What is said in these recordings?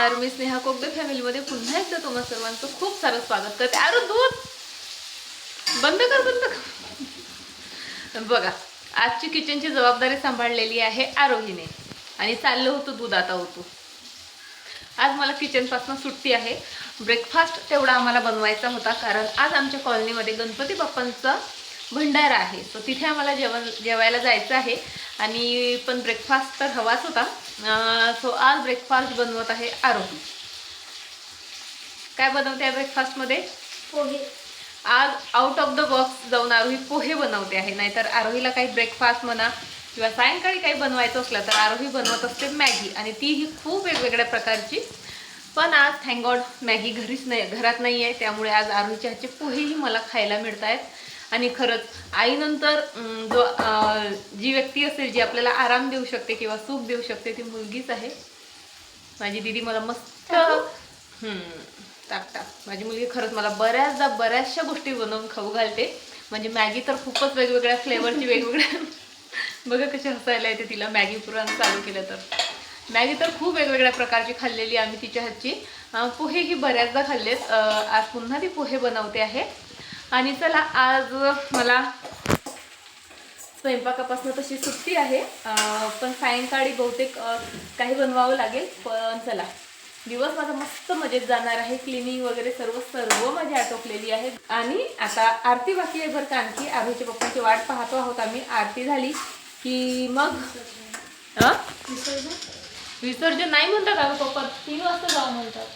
नमस्कार मी स्नेहा कोगदे. फॅमिलीमध्ये पुन्हा एकदा तुम्हा सर्वांचं खूप सारं स्वागत करते. अरे दूध! बंद कर बंद कर. बघा आजची किचनची जबाबदारी सांभाळलेली आहे आरोहीने. आणि चाललं होतं दूध आता होतो. आज मला किचनपासून सुट्टी आहे. ब्रेकफास्ट तेवढा आम्हाला बनवायचा होता कारण आज आमच्या कॉलनीमध्ये गणपती बाप्पांचा भंडारा आहे. सो तिथे आम्हाला जेवण जेवायला जायचं आहे. आणि पण ब्रेकफास्ट तर हवाच होता. सो आज ब्रेकफास्ट बनवत आहे आरोही काय बनवते आहे ब्रेकफास्टमध्ये पोहे. आज आउट ऑफ द बॉक्स जाऊन आरोही पोहे बनवते आहे. नाहीतर आरोहीला काही ब्रेकफास्ट म्हणा किंवा सायंकाळी काही बनवायचं असलं तर आरोही बनवत असते मॅगी आणि तीही खूप वेगवेगळ्या प्रकारची. पण आज थँगॉड मॅगी घरीच नाही घरात नाही आहे त्यामुळे आज आरोहीच्या हातचे पोहेही मला खायला मिळत आहेत आणि खरंच आईनंतर जो जी व्यक्ती असेल जी आपल्याला आराम देऊ शकते किंवा सुख देऊ शकते ती मुलगीच आहे. माझी दिदी मला मस्त हम्म, टाक टाक. माझी मुलगी खरंच मला बऱ्याचदा बऱ्याचशा गोष्टी बनवून खाऊ घालते. म्हणजे मॅगी तर खूपच वेगवेगळ्या फ्लेवरची वेगवेगळ्या बघा कशी हसायला येते तिला मॅगी पुरण चालू केलं तर. मॅगी तर खूप वेगवेगळ्या प्रकारची खाल्लेली आम्ही तिच्या हातची. अं, पोहेही बऱ्याचदा खाल्लेत. आज पुन्हा ती पोहे बनवते आहे. आणि चला आज मला स्वयंपाकापासून तशी सुट्टी आहे. पण सायंकाळी बहुतेक काही बनवावं लागेल पण चला. दिवस माझा मस्त मजेत जाणार आहे. क्लिनिंग वगैरे सर्व सर्व माझी आटोपलेली आहे. आणि आता आरती बाकी आहे बरं का आणखी आरोहीच्या पप्पांची वाट पाहतो आहोत आम्ही. आरती झाली की मग? अं? विसर्जन? नाही म्हणतात अगं पप्पा. तीन वाजता जाऊ म्हणतात.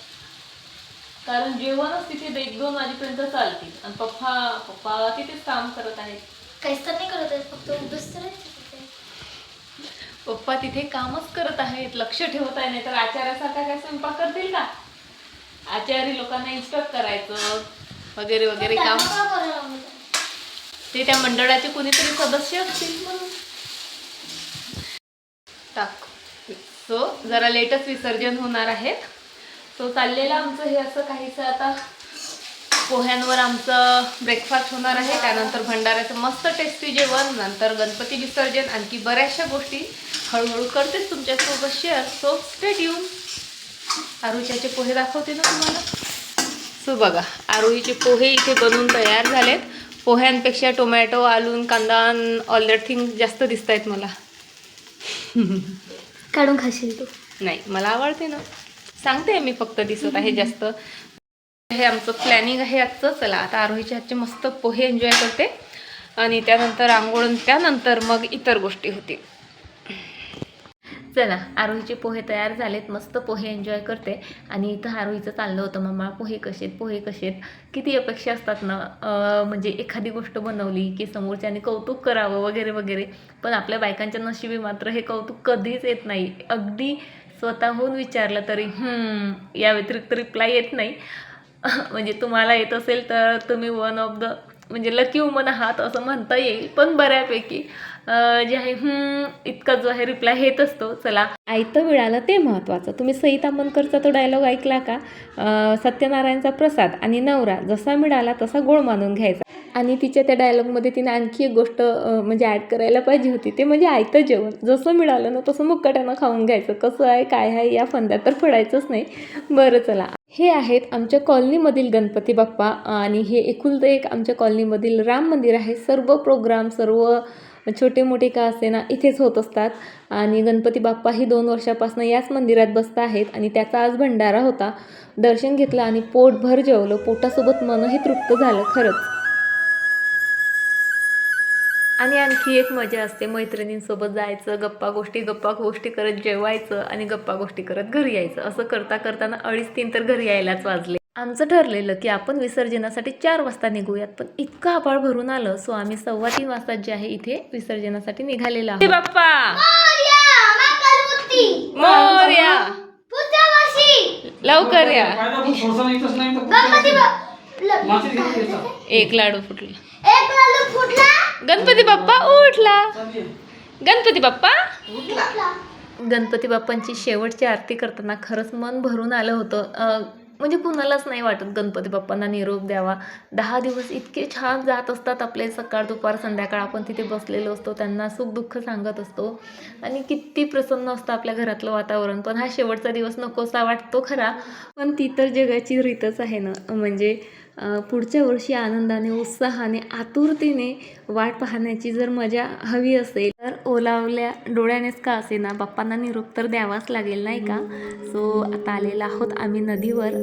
कारण जेवणच तिथे एक दोन वाजेपर्यंत चालतील. आणि पप्पा पप्पा तिथेच काम करत आहेत. काहीच तर नाही करत आहे फक्त उभंच तर आहे. पप्पा तिथे कामच करत आहेत. लक्ष ठेवत आहे नाही तर आचार्यासारखा काय स्वयंपाक करतील का? आचार्य लोकांना इन्स्ट्रक्ट करायचं वगैरे वगैरे काम. त्यांना का करायला लावलं? ते त्या मंडळाचे कोणीतरी सदस्य असतील म्हणून. टाक. सो जरा लेटच विसर्जन होणार आहेत. सो चाललेलं आमचं हे असं काहीसं आता पोह्यांवर आमचं ब्रेकफास्ट होणार आहे. त्यानंतर भंडाऱ्याचं मस्त टेस्टी जेवण नंतर गणपती विसर्जन आणखी बऱ्याचशा गोष्टी हळूहळू करतेच तुमच्यासोबत शेअर सो स्टेट येऊन आरुच्याचे पोहे दाखवते ना तुम्हाला. सो बघा आरोहीचे पोहे इथे बनवून तयार झालेत. पोह्यांपेक्षा टोमॅटो आलून कांदा ऑल दॅट थिंग जास्त दिसत आहेत मला. काढून खाशील तू. नाही मला आवडते ना. सांगते मी फक्त दिसत आहे जास्त. हे आमचं प्लॅनिंग आहे आजचं. चला आता आरोहीच्या हातचे मस्त पोहे एन्जॉय करते. आणि त्यानंतर आंघोळून त्यानंतर मग इतर गोष्टी होतील. चला आरोहीचे पोहे तयार झालेत. मस्त पोहे एन्जॉय करते. आणि इथं आरोहीचं चाललं होतं. मम्मा पोहे कसे पोहे कसे आहेत? किती अपेक्षा असतात ना. म्हणजे एखादी गोष्ट बनवली की समोरच्याने कौतुक करावं वगैरे वगैरे. पण आपल्या बायकांच्या नशिबी मात्र हे कौतुक कधीच येत नाही. अगदी स्वतःहून विचारलं तरी या व्यतिरिक्त रिप्लाय येत नाही. म्हणजे तुम्हाला येत असेल तर तुम्ही वन ऑफ द म्हणजे लकी वुमन आहात असं म्हणता येईल. पण बऱ्यापैकी जे आहे इतका जो आहे रिप्लाय येत असतो. चला. आयतं मिळालं ते महत्त्वाचं तुम्ही सई मनकरचा तो डायलॉग ऐकला का? सत्यनारायणचा प्रसाद आणि नवरा जसा मिळाला तसा गोळ मानून घ्यायचा. आणि तिच्या त्या डायलॉगमध्ये तिने आणखी एक गोष्ट म्हणजे ॲड करायला पाहिजे होती. ते म्हणजे आयतं जेवण. जसं मिळालं ना तसं मुक्काट्यानं खाऊन घ्यायचं. कसं आहे काय आहे या फंद्यात तर पडायचंच नाही. बरं चला. हे आहेत आमच्या कॉलनीमधील गणपती बाप्पा आणि हे एकुलतं एक आमच्या कॉलनीमधील राम मंदिर आहे. सर्व प्रोग्राम सर्व छोटे मोठे का असे ना इथेच होत असतात. आणि गणपती बाप्पा ही दोन वर्षापासून याच मंदिरात बसत आहेत आणि त्याचा आज भंडारा होता. दर्शन घेतलं आणि पोटभर जेवलं. पोटासोबत मनही तृप्त झालं खरंच. आणि आणखी एक मजा असते मैत्रिणींसोबत जायचं गप्पा गोष्टी गप्पा गोष्टी करत जेवायचं आणि गप्पा गोष्टी करत घरी यायचं. असं करता करताना अडीच तीन तर घरी यायलाच वाजले. आमचं ठरलेलं की आपण विसर्जनासाठी चार वाजता निघूयात पण इतकं आभाळ भरून आलं सो आम्ही सव्वा तीन वाजता जे आहे इथे विसर्जनासाठी निघालेलो आहोत. बाप्पा! मोरया, लवकर या. एक लाडू फुटला. एक लालू फुटला? गणपती बाप्पा उठला. गणपती बाप्पा. गणपती बाप्पांची शेवटची आरती करताना खरंच मन भरून आलं होतं. म्हणजे कुणालाच नाही वाटत गणपती बाप्पांना निरोप द्यावा. दहा दिवस इतके छान जात असतात आपले सकाळ दुपार संध्याकाळ. आपण तिथे बसलेलो असतो त्यांना सुख दुःख सांगत असतो. आणि किती प्रसन्न असतं आपल्या घरातलं वातावरण. पण हा शेवटचा दिवस नकोसा वाटतो खरा. पण ती तर जगाची रीतच आहे ना. म्हणजे पुढच्या वर्षी आनंदाने उत्साहाने आतुरतेने वाट पाहण्याची जर मजा हवी असेल तर ओलावल्या डोळ्यानेच का असे ना बाप्पांना निरोप तर द्यावाच लागेल नाही का? सो आता आलेला आहोत आम्ही नदीवर.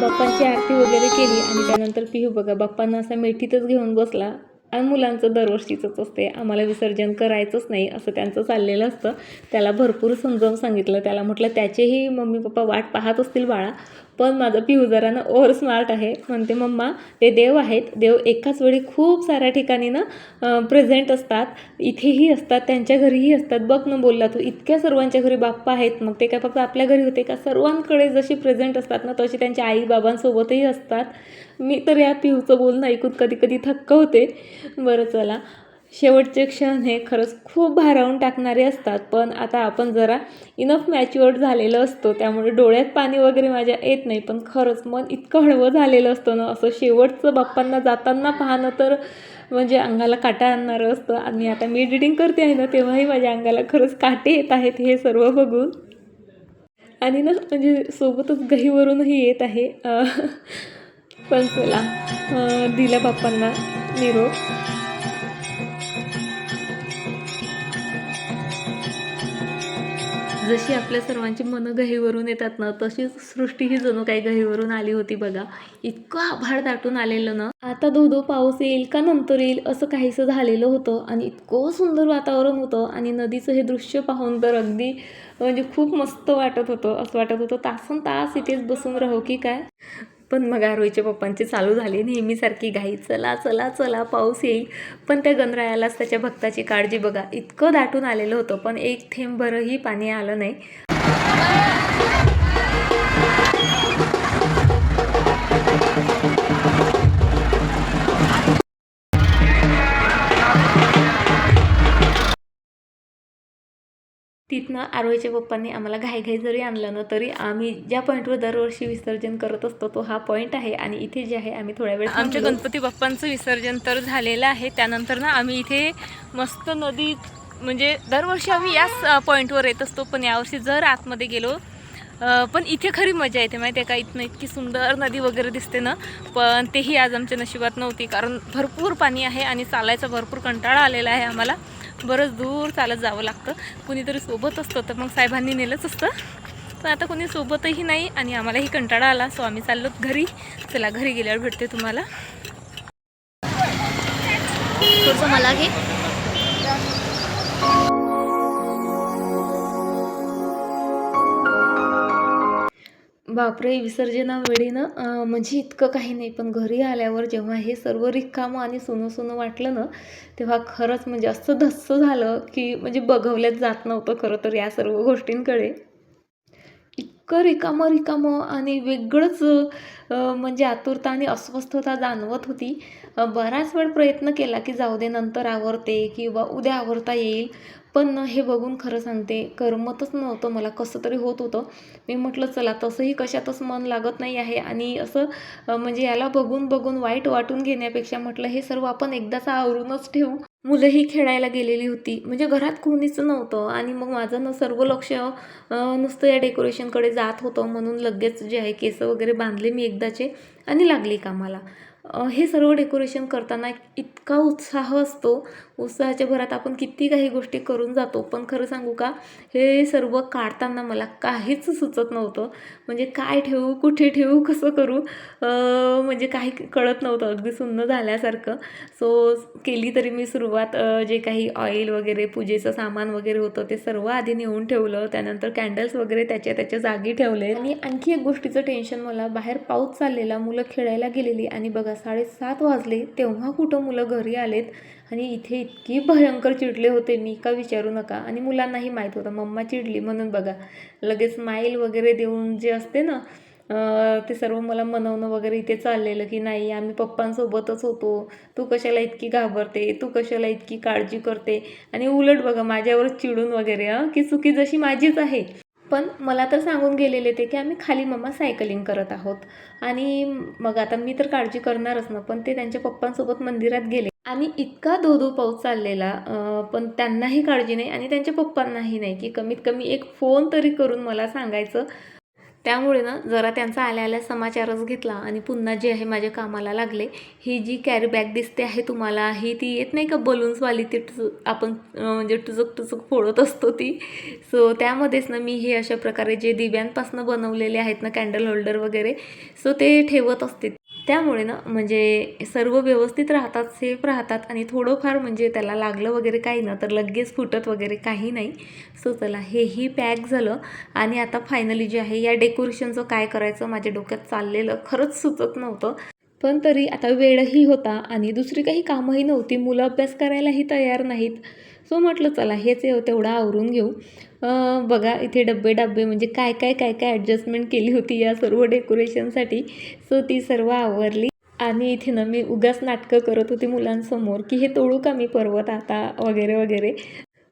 बाप्पांची आरती वगैरे केली आणि त्यानंतर पिहू बघा बाप्पांना असा मेठीतच घेऊन बसला. आणि मुलांचं दरवर्षीचंच असते आम्हाला विसर्जन करायचंच नाही असं त्यांचं चाललेलं असतं. त्याला भरपूर समजावून सांगितलं. त्याला म्हटलं त्याचेही मम्मी पप्पा वाट पाहत असतील बाळा. पण माझं पिहू जरा ना ओव्हर स्मार्ट आहे. म्हणते मम्मा ते देव आहेत. देव एकाच वेळी खूप साऱ्या ठिकाणी ना प्रेझेंट असतात. इथेही असतात त्यांच्या घरीही असतात. बघ ना बोलला तू इतक्या सर्वांच्या घरी बाप्पा आहेत. मग ते काय फक्त आपल्या घरी होते का? सर्वांकडे जशी प्रेझेंट असतात ना तशी त्यांच्या आई बाबांसोबतही असतात. मी तर या पिऊचं बोलणं ऐकून कधी कधी थक्क होते. बरं चला. शेवटचे क्षण हे खरंच खूप भारावून टाकणारे असतात पण आता आपण जरा इनफ मॅच्युअर्ड झालेलं असतो त्यामुळे डोळ्यात पाणी वगैरे माझ्या येत नाही पण खरंच मन इतकं हळवं झालेलं असतं ना असं शेवटचं बाप्पांना जाताना पाहणं तर म्हणजे अंगाला काटा आणणारं असतं. आणि आता मी एडिटिंग करते आहे ना तेव्हाही माझ्या अंगाला खरंच काटे येत आहेत हे सर्व बघून. आणि ना म्हणजे सोबतच गहीवरूनही येत आहे. पण चला अं, दिला बाप्पांना निरोप. जशी आपल्या सर्वांची मनं गहीवरून येतात ना तशीच सृष्टी ही जणू काही गहीवरून आली होती बघा. इतकं आभाळ दाटून आलेलं ना. आता धो धो पाऊस येईल का नंतर येईल असं काहीसं झालेलं होतं आणि इतकं सुंदर वातावरण होतं आणि नदीचं हे दृश्य पाहून तर अगदी म्हणजे खूप मस्त वाटत होतं. असं वाटत होतं तासन तास इथेच बसून राहू की काय? पण मग आरोहीच्या पप्पांची चालू झाली. नेहमीसारखी घाई चला चला चला पाऊस येईल. पण त्या गणरायालाच त्याच्या भक्ताची काळजी बघा. इतकं दाटून आलेलं होतं पण एक थेंब भरही पाणी आलं नाही. तिथनं आरोहीच्या पप्पांनी आम्हाला घाईघाई जरी आणलं ना तरी आम्ही ज्या पॉईंटवर दरवर्षी विसर्जन करत असतो तो हा पॉईंट आहे. आणि इथे जे आहे आम्ही थोड्या वेळ आमच्या गणपती बाप्पांचं विसर्जन तर झालेलं आहे. त्यानंतर ना आम्ही इथे मस्त नदी म्हणजे दरवर्षी आम्ही याच पॉईंटवर येत असतो पण यावर्षी जर आतमध्ये गेलो पण इथे खरी मजा येते माहिती आहे का? इथनं इतकी सुंदर नदी वगैरे दिसते ना पण तेही आज आमच्या नशिबात नव्हती कारण भरपूर पाणी आहे आणि चालायचा भरपूर कंटाळा आलेला आहे आम्हाला. बरंच दूर चालत जावं लागतं. कुणीतरी सोबत असतं तर मग साहेबांनी नेलंच असतं. पण आता कोणी सोबतही नाही आणि आम्हालाही कंटाळा आला सो आम्ही चाललो घरी. चला घरी गेल्यावर भेटते तुम्हाला. थोडंसं मला घे. बापरे विसर्जनावेळी ना म्हणजे इतकं काही नाही. पण घरी आल्यावर जेव्हा हे सर्व रिकामं आणि सुनं सुनं वाटलं ना तेव्हा खरंच म्हणजे असं धस्स झालं की म्हणजे बघवल्याच जात नव्हतं खरं तर या सर्व गोष्टींकडे. इतकं रिकामं रिकामं आणि वेगळंच म्हणजे आतुरता आणि अस्वस्थता जाणवत होती. बराच वेळ प्रयत्न केला की जाऊ दे नंतर आवरते किंवा उद्या आवरता येईल. पण हे बघून खरं सांगते करमतच नव्हतं मला कसं तरी होत होतं. मी म्हटलं चला तसंही कशातच मन लागत नाही आहे. आणि असं म्हणजे याला बघून बघून वाईट वाटून घेण्यापेक्षा म्हटलं हे सर्व आपण एकदाच आवरूनच ठेवू. मुलंही खेळायला गेलेली होती. म्हणजे घरात कोणीच नव्हतं. आणि मग माझं ना सर्व लक्ष नुसतं या डेकोरेशनकडे जात होतं म्हणून लगेच जे आहे केस वगैरे बांधले मी एकदाचे. आणि लागली कामाला. हे सर्व डेकोरेशन करताना इतका उत्साह असतो. उत्साहाच्या भरात आपण किती काही गोष्टी करून जातो. पण खरं सांगू का हे सर्व काढताना मला काहीच सुचत नव्हतं. म्हणजे काय ठेवू कुठे ठेवू कसं करू म्हणजे काही कळत नव्हतं. अगदी सुन्न झाल्यासारखं. सो केली तरी मी सुरुवात जे काही ऑइल वगैरे पूजेचं सामान वगैरे होतं ते सर्व आधी नेऊन ठेवलं. त्यानंतर कॅन्डल्स वगैरे त्याच्या त्याच्या जागी ठेवले. आणि आणखी एक गोष्टीचं टेन्शन मला बाहेर पाऊस चाललेला मुलं खेळायला गेलेली आणि बघा साडेसात वाजले तेव्हा कुठं मुलं घरी आलेत आणि इथे इतकी भयंकर चिडले होते मी का विचारू नका. आणि मुलांनाही माहीत होतं मम्मा चिडली म्हणून बघा. लगेच माईल वगैरे देऊन जे असते ना ते सर्व मला मनवणं वगैरे इथे चाललेलं की नाही आम्ही पप्पांसोबतच होतो. तू कशाला इतकी घाबरते? तू कशाला इतकी काळजी करते? आणि उलट बघा माझ्यावरच चिडून वगैरे हां की चुकी जशी माझीच आहे पण मला तर सांगून गेलेले ते की आम्ही खाली मम्मा सायकलिंग करत आहोत. आणि मग आता मी तर काळजी करणारच ना पण ते त्यांच्या पप्पांसोबत मंदिरात गेले. आणि इतका धो धो पाऊस चाललेला पण त्यांनाही काळजी नाही आणि त्यांच्या पप्पांनाही नाही की कमीत कमी एक फोन तरी करून मला सांगायचं. त्यामुळे ना जरा त्यांचा आल्या आल्या समाचारच घेतला आणि पुन्हा जे आहे माझ्या कामाला लागले ही जी कॅरी बॅग दिसते आहे तुम्हाला ही ती येत नाही का बलून्सवाली ती टुच आपण म्हणजे टुचक टुचक फोडत असतो ती. सो त्यामध्येच ना मी हे अशा प्रकारे जे दिव्यांपासून बनवलेले आहेत ना कॅन्डल होल्डर वगैरे सो ते ठेवत असते. त्यामुळे ना म्हणजे सर्व व्यवस्थित राहतात सेफ राहतात आणि थोडंफार म्हणजे त्याला लागलं वगैरे काही ना तर लगेच फुटत वगैरे काही नाही. सो चला हेही पॅक झालं आणि आता फायनली जे आहे या डेकोरेशनचं काय करायचं माझ्या डोक्यात चाललेलं खरंच सुचत नव्हतं. पण तरी आता वेळही होता आणि दुसरी काही कामंही नव्हती. मुलं अभ्यास करायलाही तयार नाहीत. सो म्हटलं चला हेच आहे तेवढं आवरून घेऊ. बघा इथे डब्बे डब्बे म्हणजे काय काय काय काय ॲडजस्टमेंट केली होती या सर्व डेकोरेशनसाठी सो ती सर्व आवरली. आणि इथे ना मी उगाच नाटकं करत होती मुलांसमोर की हे तोडू का मी पर्वत आता वगैरे वगैरे.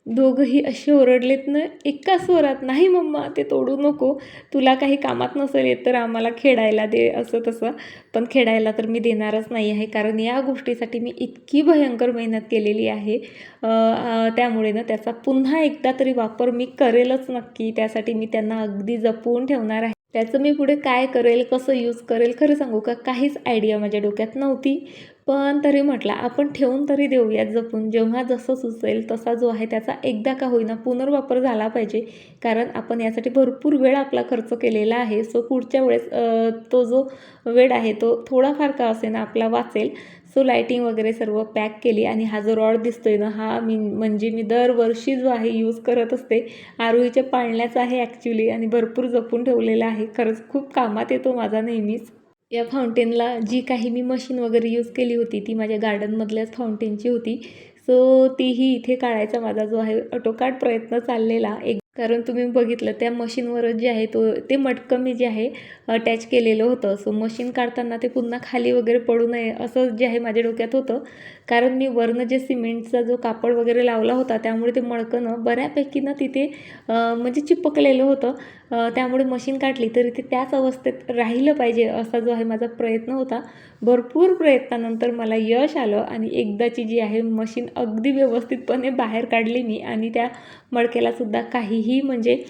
दोघंही असे ओरडलेत ना एका स्वरात नाही मम्मा ते तोडू नको. तुला काही कामात नसेल येत तर आम्हाला खेळायला दे असं तसं. पण खेळायला तर मी देणारच नाही आहे कारण या गोष्टीसाठी मी इतकी भयंकर मेहनत केलेली आहे. त्यामुळे ना त्याचा पुन्हा एकदा तरी वापर मी करेलच नक्की. त्यासाठी मी त्यांना अगदी जपून ठेवणार आहे. त्याचं मी पुढे काय करेल कसं यूज करेल खरं सांगू का? काहीच आयडिया माझ्या डोक्यात नव्हती. पण तरी म्हटलं आपण ठेवून तरी देऊयात जपून. जेव्हा जसं सुचेल तसा जो आहे त्याचा एकदा का होईना पुनर्वापर झाला पाहिजे. कारण आपण यासाठी भरपूर वेळ आपला खर्च केलेला आहे. सो पुढच्या वेळेस तो जो वेळ आहे तो थोडाफार का असेना आपला वाचेल. सो लायटिंग वगैरे सर्व पॅक केली आणि हा जो रॉड दिसतोय ना हा मी म्हणजे मी दरवर्षी जो आहे यूज करत असते. आरोहीच्या पाळण्याचा आहे ॲक्च्युली आणि भरपूर जपून ठेवलेला आहे. खरंच खूप कामात येतो माझा नेहमीच. या फाउंटेनला जी काही मी मशीन वगैरे यूज केली होती ती माझ्या गार्डनमधल्याच फाउंटेनची होती. सो तीही इथे काढायचा माझा जो आहे ऑटोकाट प्रयत्न चाललेला. एक कारण तुम्ही बघितलं त्या मशीनवरच जे आहे तो ते मटकं मी जे आहे अटॅच केलेलं होतं. सो मशीन काढताना ते पुन्हा खाली वगैरे पडू नये असं जे आहे माझ्या डोक्यात होतं. कारण मी वरनं जे सिमेंटचा जो कापड वगैरे लावला होता त्यामुळे ते मडकं ना बऱ्यापैकी ना तिथे म्हणजे चिपकलेलं होतं. त्यामुळे मशीन काढली तरी ते त्याच अवस्थेत राहिलं पाहिजे असा जो आहे माझा प्रयत्न होता. भरपूर प्रयत्नानंतर मला यश आलं आणि एकदाची जी आहे मशीन अगदी व्यवस्थितपणे बाहेर काढली मी आणि त्या मडक्यालासुद्धा काही काहीही म्हणजे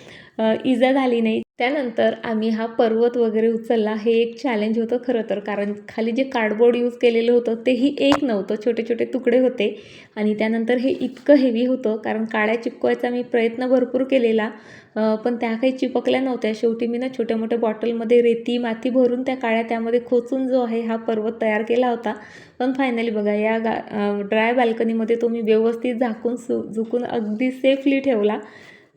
इजा झाली नाही. त्यानंतर आम्ही हा पर्वत वगैरे उचलला. हे एक चॅलेंज होतं खरं तर. कारण खाली जे कार्डबोर्ड यूज केलेलं होतं तेही एक नव्हतं. छोटे छोटे तुकडे होते. आणि त्यानंतर हे इतकं हेवी होतं. कारण काड्या चिपकवायचा मी प्रयत्न भरपूर केलेला. पण त्या काही चिपकल्या नव्हत्या. शेवटी मी ना छोट्या मोठ्या बॉटलमध्ये रेती माती भरून त्या काळ्या त्यामध्ये खोचून जो आहे हा पर्वत तयार केला होता. पण फायनली बघा या गा ड्राय बाल्कनीमध्ये तो मी व्यवस्थित झाकून सु झुकून अगदी सेफली ठेवला.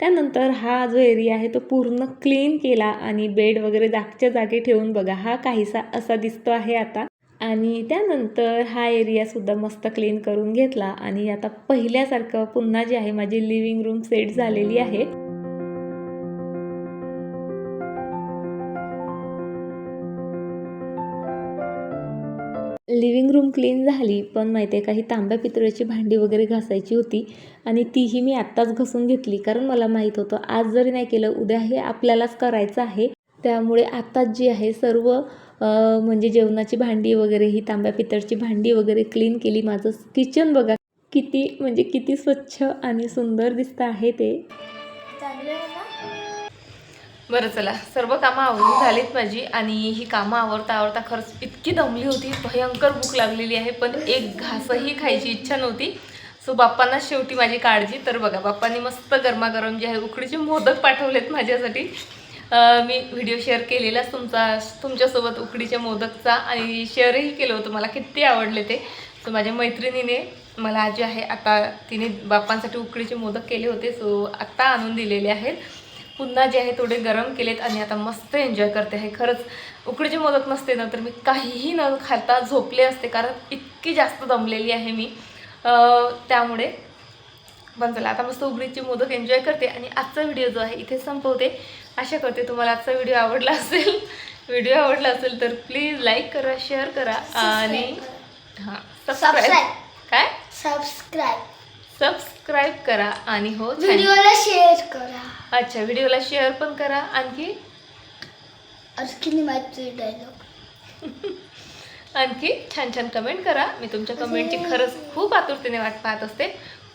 त्यानंतर हा जो एरिया आहे तो पूर्ण क्लीन केला आणि बेड वगैरे जागच्या जागी ठेवून बघा हा काहीसा असा दिसतो आहे आता. आणि त्यानंतर हा एरियासुद्धा मस्त क्लीन करून घेतला आणि आता पहिल्यासारखं पुन्हा जे आहे माझी लिव्हिंग रूम सेट झालेली आहे. लिव्हिंग रूम क्लीन झाली पण माहिती आहे काही तांब्या पितळ्याची भांडी वगैरे घासायची होती आणि तीही मी आत्ताच घासून घेतली. कारण मला माहीत होतं आज जरी नाही केलं उद्या हे आपल्यालाच करायचं आहे. त्यामुळे आत्ताच जी आहे सर्व म्हणजे जेवणाची भांडी वगैरे ही तांब्या पितळची भांडी वगैरे क्लीन केली. माझं किचन बघा किती म्हणजे किती स्वच्छ आणि सुंदर दिसतं आहे ते. बरं चला. सर्व कामं आवरून झालीत माझी आणि ही कामं आवरता आवरता खरंच इतकी दमली होती. भयंकर भूक लागलेली आहे पण एक घासही खायची इच्छा नव्हती. सो बाप्पांना शेवटी माझी काळजी. तर बघा बाप्पांनी मस्त गरमागरम जे आहे उकडीचे मोदक पाठवलेत माझ्यासाठी. मी व्हिडिओ शेअर केलेलाच तुमचा तुमच्यासोबत उकडीच्या मोदकचा आणि शेअरही केलं होतं. मला किती आवडले ते. सो माझ्या मैत्रिणीने मला जे आहे आता तिने बाप्पांसाठी उकडीचे मोदक केले होते. सो आत्ता आणून दिलेले आहेत. पुन्हा जे आहे थोडे गरम केलेत आणि आता मस्त एन्जॉय करते आहे खरंच उकडीचे मोदक नसते ना तर मी काहीही न खाता झोपले असते कारण इतकी जास्त दमलेली आहे मी. त्यामुळे पण चला आता मस्त उकडीचे मोदक एन्जॉय करते आणि आजचा व्हिडिओ जो आहे इथे संपवते. आशा करते तुम्हाला आजचा व्हिडिओ आवडला असेल. व्हिडिओ आवडला असेल तर प्लीज लाईक करा शेअर करा आणि हां सबस्क्राईब काय? सबस्क्राईब सबस्क्राईब करा आणि हो व्हिडिओला शेअर करा. अच्छा व्हिडिओला शेअर पण करा आणखी? आणखी माहिती डायलॉग आणखी छान छान कमेंट करा. मी तुमच्या कमेंटची खरंच खूप आतुरतेने वाट पाहत असते.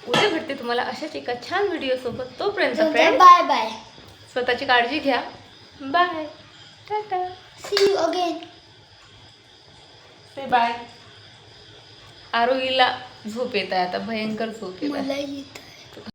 उद्या भेटते तुम्हाला अशाच एका छान व्हिडिओ सोबत. तोपर्यंत फ्रेंड बाय बाय स्वतःची काळजी घ्या. Bye tata see you again say bye आरोहीला झोप येत आहे आता भयंकर झोप येत आहे. मला येत